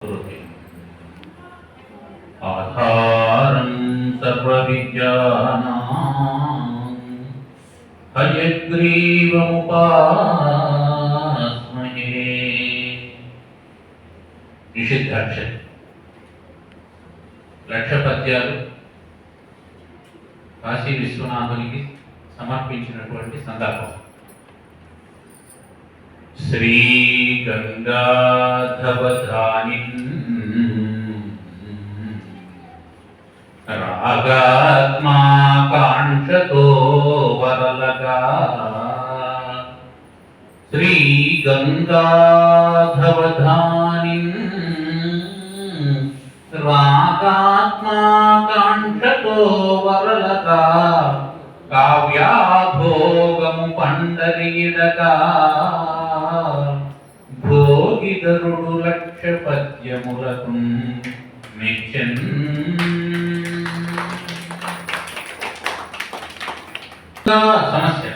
करोति आधारं सर्वविद्यानां हयग्रीवमुपास्महे నిషిద్ధాక్ష లక్ష పద్యాలు కాశీ విశ్వనాథునికి సమర్పించినటువంటి సందర్భం శ్రీ గంగాధవధాని రాగాత్మా కాంక్షతో వరలగా. శ్రీ గంగాధవధాని రాగాత్మా భోగిదరుడు లక్ష పద్యములకు మెచ్చన్ సమస్య.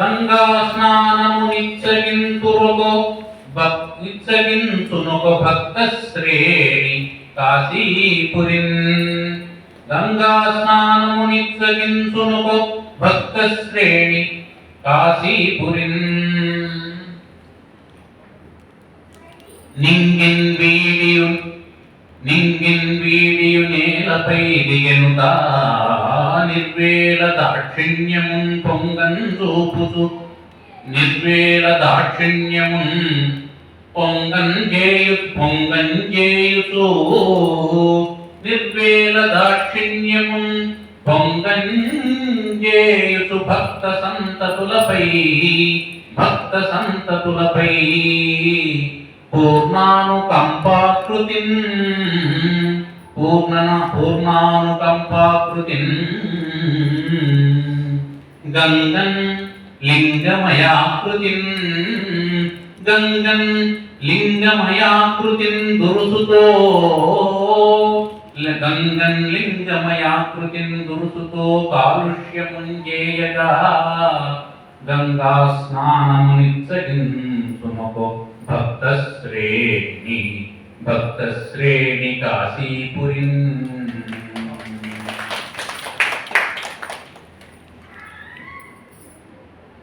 గంగా స్నానము నిచ్చగింతురుగో నిచ్చగించునొక భక్త శ్రేణి కాశీపురిన్. గంగా స్నానము నిచ్చగించునొక ഭക്തശ്രേണി കാശീപുരിൻ. നിങ്കിൻ വീടിയു നിങ്കിൻ വീടിയു നിർവേല ദാക്ഷിണ്യം പൊങ്കൻ സൂപ്പുസു. നിർവേല ദാക്ഷിണ്യം പൊങ്കൻ ജേയു പൊങ്കൻ ജേയുസോ നിർവേല ദാക്ഷിണ്യം చేయుచు భక్త సంతతులపై భక్త సంతతులపై పూర్ణానుకంపాకృతి పూర్ణన పూర్ణానుకంపాకృతి. గంగన్ లింగమయాకృతి గంగన్ లింగమయాకృతి దురుసుతో గంగన్ లింగమయాకృతిన్ దురుసుతో కాలుష్యముంజేయగా గంగా స్నానమునిచ్చగించుమకో భక్త శ్రేణి భక్త శ్రేణి కాశీపురిన్.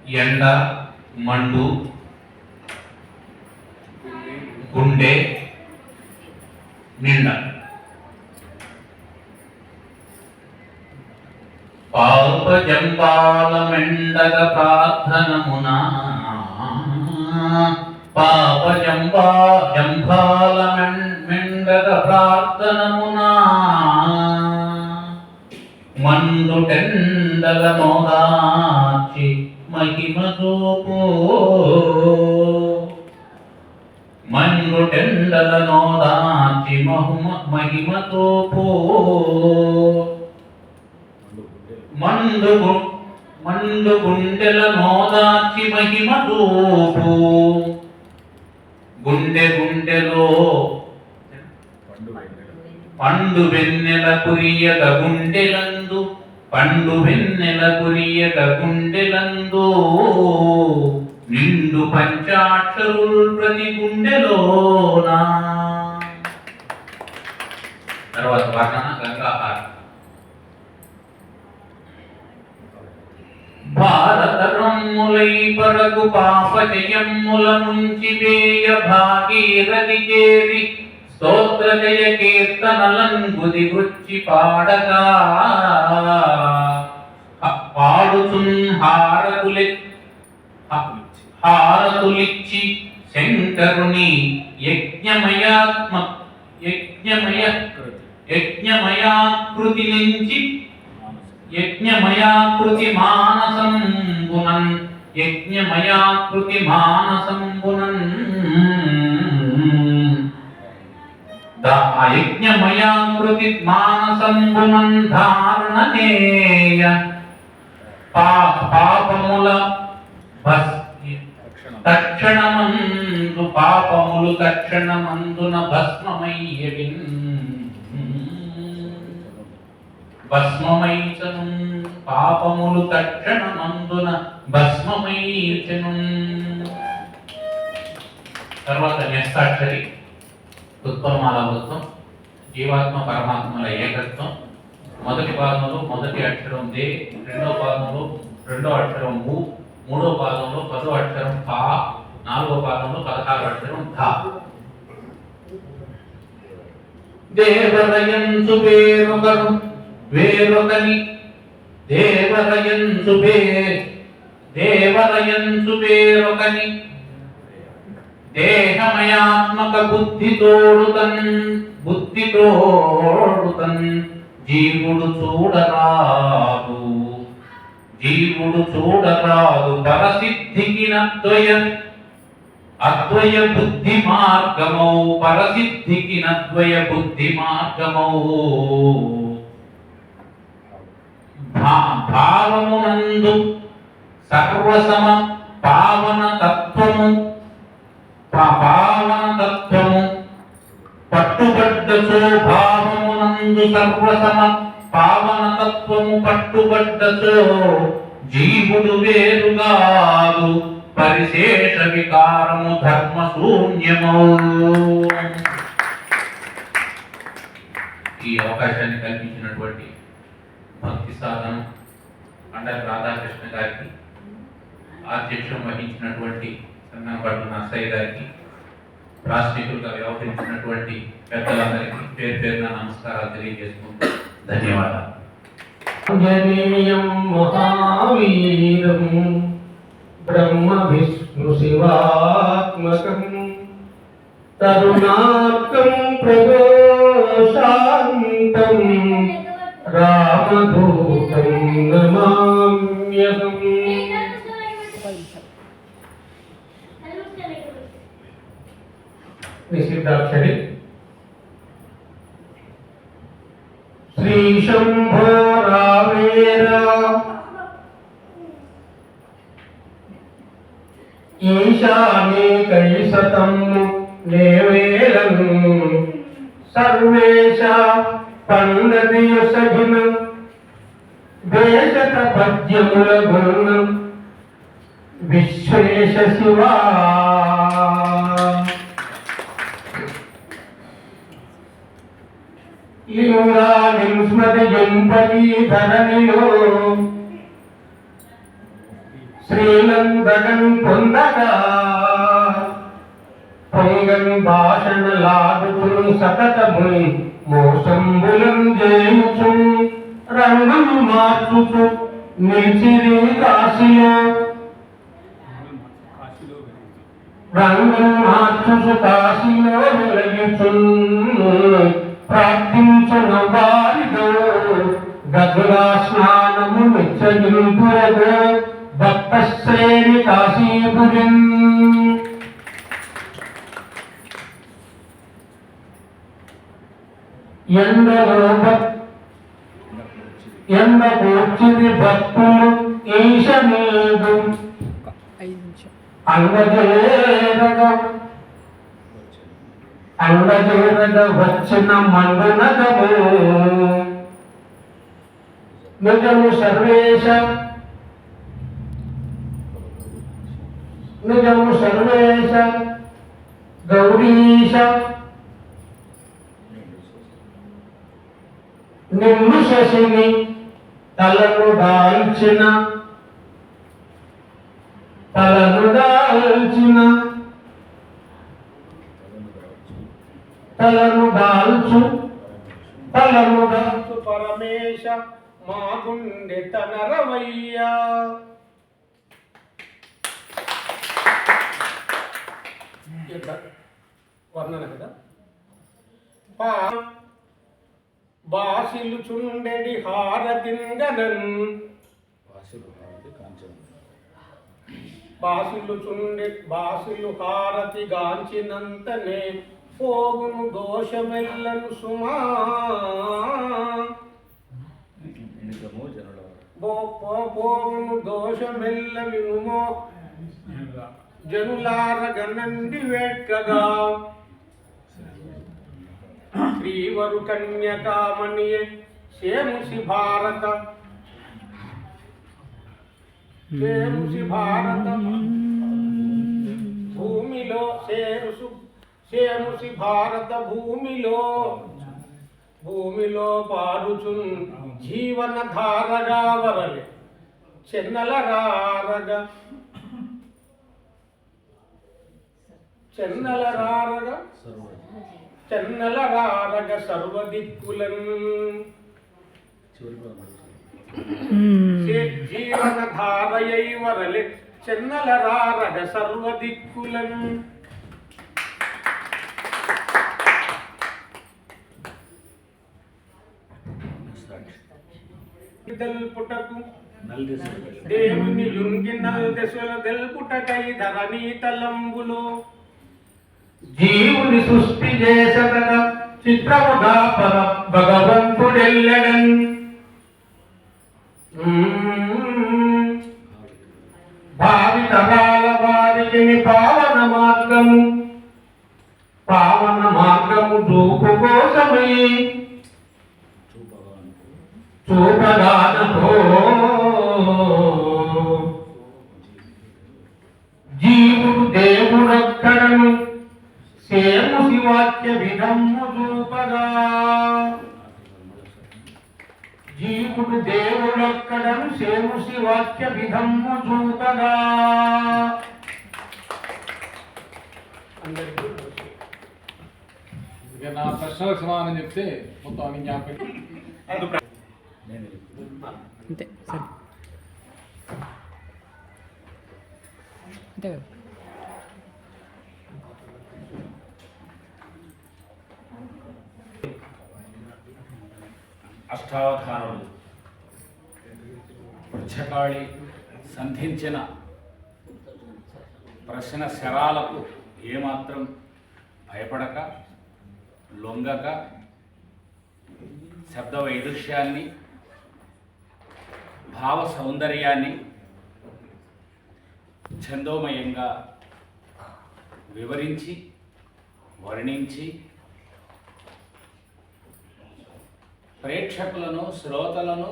ఎండ మండు గుండె నిండా. పాప జంబాలమెండగ ప్రార్థనమునా పాప జంబా జంబాలమెండగ ప్రార్థనమునా మండు మోదాచి మహిమ చూపు మండు నోదాచి మహుమ మహిమ చూపు గు- మండు గుండెల నోదాచి మహిమ చూపు. గుండె గుండెలో పండు వెన్నెల. కురియక గుండెలందు. పండు వెన్నెల కురియక గుండెలందు. నిండు పంచాక్షరుల్ ప్రతి గుండెలోనా. తర్వాత వర్ణన గంగాహారం. భారత పరగు పాప ముంచి వేయ భాగీరథి చేరి స్తోత్ర జయ కీర్తనలంగుది వృచ్చి పాడగా పాడుతున్ హారతులి హారతులిచ్చి శంకరుని యజ్ఞమయాత్మ యజ్ఞమయ యజ్ఞమయాకృతి నుంచి యజ్ఞమయాకృతి మానసం గుణం యజ్ఞమయాకృతి మానసం గుణం యజ్ఞమయాకృతి మానసం గుణం ధారణనేయ పాపముల తక్షణమందు పాపములు తక్షణమందున భస్మమయ్యవిన్. భస్మమైచను పాపములు తక్షణమందున భస్మమైచను. తర్వాత నెస్తాక్షరి ఉత్పలమాల వృత్తం జీవాత్మ పరమాత్మల ఏకత్వం. మొదటి భాగంలో మొదటి అక్షరం దే రెండో భాగంలో రెండో అక్షరం ము మూడో భాగంలో పదో అక్షరం పా నాలుగో భాగంలో పదహారు అక్షరం ధా. దేవరయంచు వేరొకరు వేరొకని దేవరయంతు వే దేవరయంచు వేరొకని దేహమయాత్మక బుద్ధితోడుతన్ బుద్ధితోడుతన్ జీవుడు చూడరాదు. జీవుడు చూడరాదు. పరసిద్ధికి నద్వయ అద్వయ బుద్ధి మార్గమౌ. పరసిద్ధికి నద్వయ బుద్ధి మార్గమౌ. ఆ భావమునందు సర్వసమ పావన తత్వము పా- పావన తత్వము పట్టుబడ్డచో భావమునందు సర్వసమ పావన తత్వము పట్టుబడ్డతో జీవుడు వేరుగాదు పరిశేష వికారము ధర్మ శూన్యము ఈ అవకాశాన్ని కల్పించినటువంటి భక్తి సాధన అండర్ రాధాకృష్ణ గారికి అధ్యక్షం వహించినటువంటి సన్నపట్టు నర్సయ్య గారికి రాష్ట్రీకులుగా వ్యవహరించినటువంటి పెద్దలందరికీ పేరు పేరున నమస్కారాలు తెలియజేసుకుంటూ ధన్యవాదాలు. మహావీరం బ్రహ్మ విష్ణు శివాత్మకం తరుణాకం ప్రదోషాంతం రామదూతం నమామ్యహం నిషిద్ధాక్షరి శ్రీ శంభో రావేరా ఈశానే కైసతం నేవేలను. సర్వేశ పండదియసగిన దేశత పద్యముల గుణ విశ్వేశ శివా లింగానిం ధరణిలో శ్రీనందగన్ పొందగా పొంగన్ భాషణ లాగుతును సతతము మోసంబులం చేయుచు రంగులు మార్చుచు నిలిచిరి కాశీలో. రంగులు మార్చుచు కాశీలో వెలగించును ప్రార్థించిన వారిదో గదులా స్నానము మెచ్చగింపురగో భక్త శ్రేణి కాశీపురం ఎందరో భక్త ఎంద భక్తులు ఈశనీదు అంగజేరగా అంగజేరగ వచ్చిన మండనగము నిజము సర్వేశ నిజము సర్వేశ గౌరీశ నిన్ను శశిని తలను దాల్చిన తలను దాల్చిన తలను దాల్చు తలను దాల్చు పరమేశ మా గుండె తనరవయ్యా. వర్ణన కదా? పా బాసిలు చుండెడి హారతింగనన్ బాసిలు చుండె బాసిలు హారతి గాంచినంతనే పోగును దోషమెల్లను సుమా. పోగును దోషమెల్ల వినుమో జనులార గనండి వేట్కగా. శ్రీవరు కన్యకామణియ శేముషి భారత. శేముషి భారత. భూమిలో భూమిలో శేముషి భారత భూమిలో. భూమిలో పారుచున్ జీవన ధారగా వరలే చెన్నల రారగ. చెన్నల రారగా? చెన్నల రారగ సర్వదిక్కులన్. జీవన ధారయై వరలి చెన్నల రారగ సర్వదిక్కులన్. దల్పుటకు దేవుని లుంగినల్ దశల దెల్పుటకై ధరణీ తలంబులో. జీవుని సృష్టి చేసదన చిత్రముగా పర భగవంతుడెల్లడం భావి తరాల వారికి పావన మార్గము. పావన మార్గము దూపు కోసమే. చూపదానతో శివాక్య విధము చూపగా జీవుడు దేవుడొక్కడను సేము శివాక్య విధము చూపగా. ఇక నా ప్రశ్నలకు సమాధానం చెప్తే మొత్తం అన్ని జ్ఞాపకం. అంతే సరే. అంతే కదా? అష్టావధానులు వృక్షకాళి సంధించిన ప్రశ్న శరాలకు ఏమాత్రం భయపడక లొంగక శబ్ద వైదృశ్యాన్ని భావ సౌందర్యాన్ని ఛందోమయంగా వివరించి వర్ణించి ప్రేక్షకులను శ్రోతలను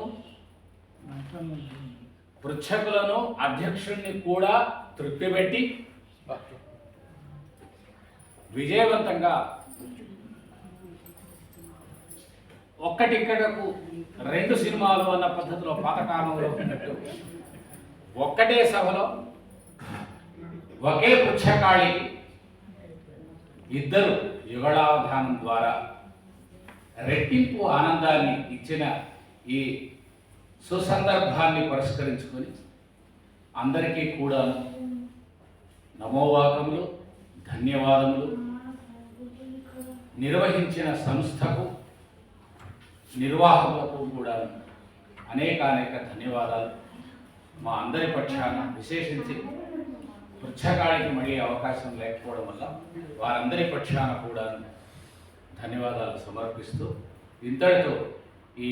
పృచ్ఛకులను అధ్యక్షుణ్ణి కూడా తృప్తిపెట్టి విజయవంతంగా ఒక్కటిక్కడకు రెండు సినిమాలు అన్న పద్ధతిలో పాతకాలంలో ఉన్నట్టు. ఒక్కటే సభలో ఒకే పుచ్చకాళి ఇద్దరు యుగళావధానం ద్వారా రెట్టింపు ఆనందాన్ని ఇచ్చిన ఈ సుసందర్భాన్ని పురస్కరించుకొని అందరికీ కూడా నమోవాకములు ధన్యవాదములు. నిర్వహించిన సంస్థకు నిర్వాహకులకు కూడా అనేక అనేక ధన్యవాదాలు. మా అందరి పక్షాన విశేషించి పుచ్చకాళికి మళ్ళీ అవకాశం లేకపోవడం వల్ల వారందరి పక్షాన కూడా ధన్యవాదాలు సమర్పిస్తూ ఇంతటితో ఈ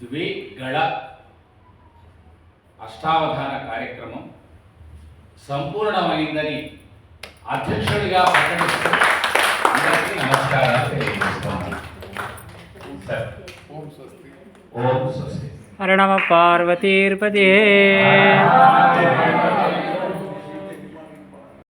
ద్విగళ అష్టావధాన కార్యక్రమం సంపూర్ణమైందని అధ్యక్షుడిగా ప్రకటిస్తూ అందరికీ నమస్కారాలు తెలియజేస్తున్నాను సార్ ఓం స్వస్తి ఓం స్వస్తి హర నమ పార్వతీర్పదే హర నమ పార్వతీపతయే.